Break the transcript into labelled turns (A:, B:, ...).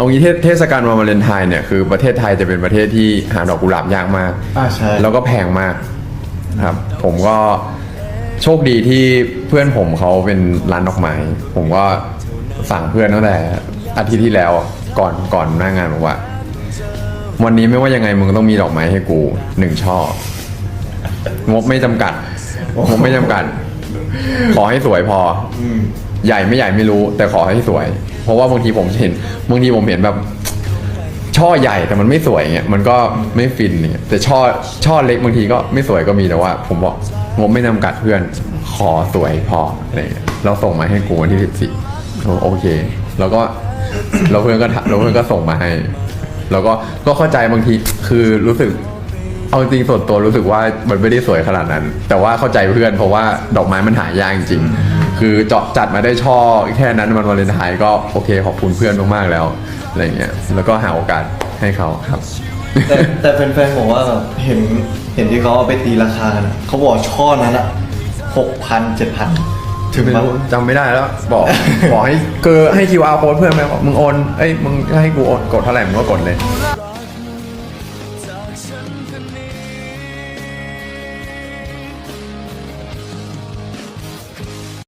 A: เอางี้เทศเทศกาลวันวาเลนไทน์เนี่ยคือประเทศไทยจะเป็นประเทศที่หาดอกกุหลาบยากมาก
B: อ่าใช่
A: แล้วก็แพงมากครับ ผมก็โชคดีที่เพื่อนผมเขาเป็นร้านดอกไม้ ผมก็สั่งเพื่อนตั้งแต่อาทิตย์ที่แล้วก่อนก่อนหน้างานบอกว่า วันนี้ไม่ว่ายังไงมึงต้องมีดอกไม้ให้กูหนึ่งช่อ งบไม่จำกัด งบไม่จำกัด ขอให้สวยพออใหญ่ไม่ใหญ่ไม่รู้ แต่ขอให้สวย เพราะว่าบางทีผมเห็นบางทีผมเห็นแบบ ช่อใหญ่แต่มันไม่สวยเงี้ยมันก็ไม่ฟินเนี่ยแต่ช่อช่อเล็กบางทีก็ไม่สวยก็มีแต่ว่า ผมบอกงบไม่จำกัดเพื่อน ขอสวยพออะไรเงี้ยเราส่งมาให้กูวันที่สิบสี่โอเค แล้วก็แล้วเพื่อนก็ถแล้วเพื่อนก็ส่งมาให้ แล้วก็ก็เข้าใจบางทีคือรู้สึก เอาจริงส่วนตัวรู้สึกว่ามันไม่ได้สวยขนาดนั้น แต่ว่าเข้าใจเพื่อนเพราะว่าดอกไม้มันหายากจริงๆคือเจาะจัดมาได้ช่อแค่นั้นมันวาเลนไทน์ก็โอเคขอบคุณเพื่อนมากๆแล้วอะไรเงี้ยแล้วก็หาโอกาสให้เขาครับ
B: แต่แต่แฟนๆบอกว่าแบบเห็นเห็นที่เขาเอาไปตีราคากันอะเขาบอกช่อนั้นอะหกพันเจ็ดพันถึง
A: ไม่
B: มั้
A: รู้จำไม่ได้แล้ว บอก บอกให้คือให้ QR code เพื่อนไหมบอกมึงโอนเอ้ยมึงให้กูโอนกดเท่าไหร่มึงก็กดเลย